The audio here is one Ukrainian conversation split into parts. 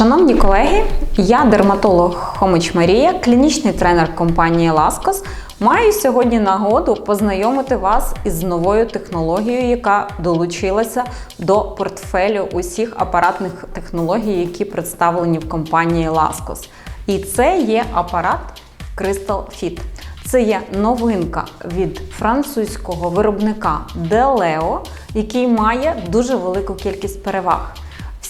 Шановні колеги, я дерматолог Хомич Марія, клінічний тренер компанії Ласкос. Маю сьогодні нагоду познайомити вас із новою технологією, яка долучилася до портфелю усіх апаратних технологій, які представлені в компанії Ласкос. І це є апарат Crystal Fit. Це є новинка від французького виробника Deleo, який має дуже велику кількість переваг.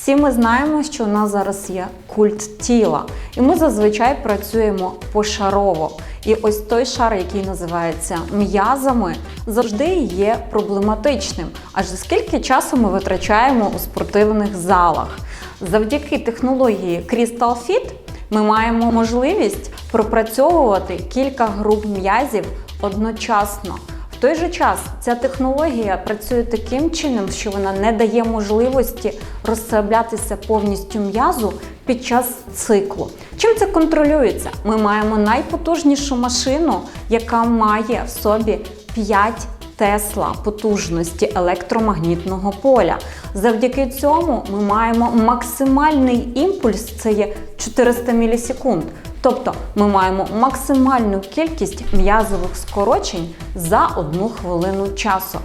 Всі ми знаємо, що у нас зараз є культ тіла, і ми зазвичай працюємо пошарово. І ось той шар, який називається м'язами, завжди є проблематичним. Адже скільки часу ми витрачаємо у спортивних залах? Завдяки технології Crystal Fit ми маємо можливість пропрацьовувати кілька груп м'язів одночасно. Той же час ця технологія працює таким чином, що вона не дає можливості розслаблятися повністю м'язу під час циклу. Чим це контролюється? Ми маємо найпотужнішу машину, яка має в собі 5 Тесла потужності електромагнітного поля. Завдяки цьому ми маємо максимальний імпульс, це є 400 мілісекунд. Тобто ми маємо максимальну кількість м'язових скорочень за одну хвилину часу.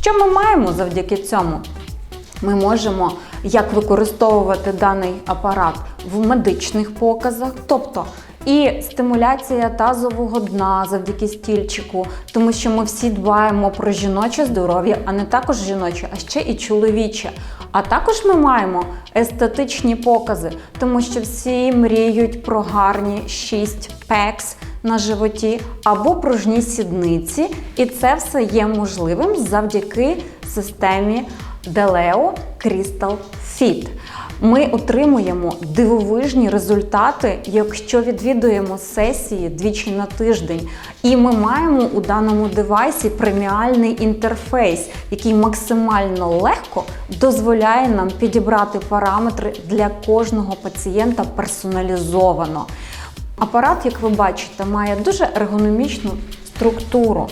Що ми маємо завдяки цьому? Ми можемо як використовувати даний апарат в медичних показах, тобто і стимуляція тазового дна завдяки стільчику, тому що ми всі дбаємо про жіноче здоров'я, а не також жіноче, а ще і чоловіче. А також ми маємо естетичні покази, тому що всі мріють про гарні 6 пекс на животі або пружні сідниці, і це все є можливим завдяки системі Deleo Crystal Fit. Ми отримуємо дивовижні результати, якщо відвідуємо сесії двічі на тиждень. І ми маємо у даному девайсі преміальний інтерфейс, який максимально легко дозволяє нам підібрати параметри для кожного пацієнта персоналізовано. Апарат, як ви бачите, має дуже ергономічну структуру.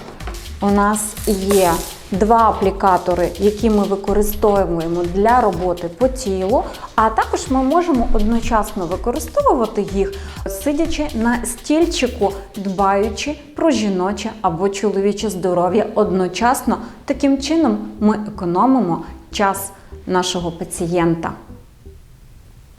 У нас є два аплікатори, які ми використовуємо для роботи по тілу, а також ми можемо одночасно використовувати їх, сидячи на стільчику, дбаючи про жіноче або чоловіче здоров'я одночасно. Таким чином ми економимо час нашого пацієнта.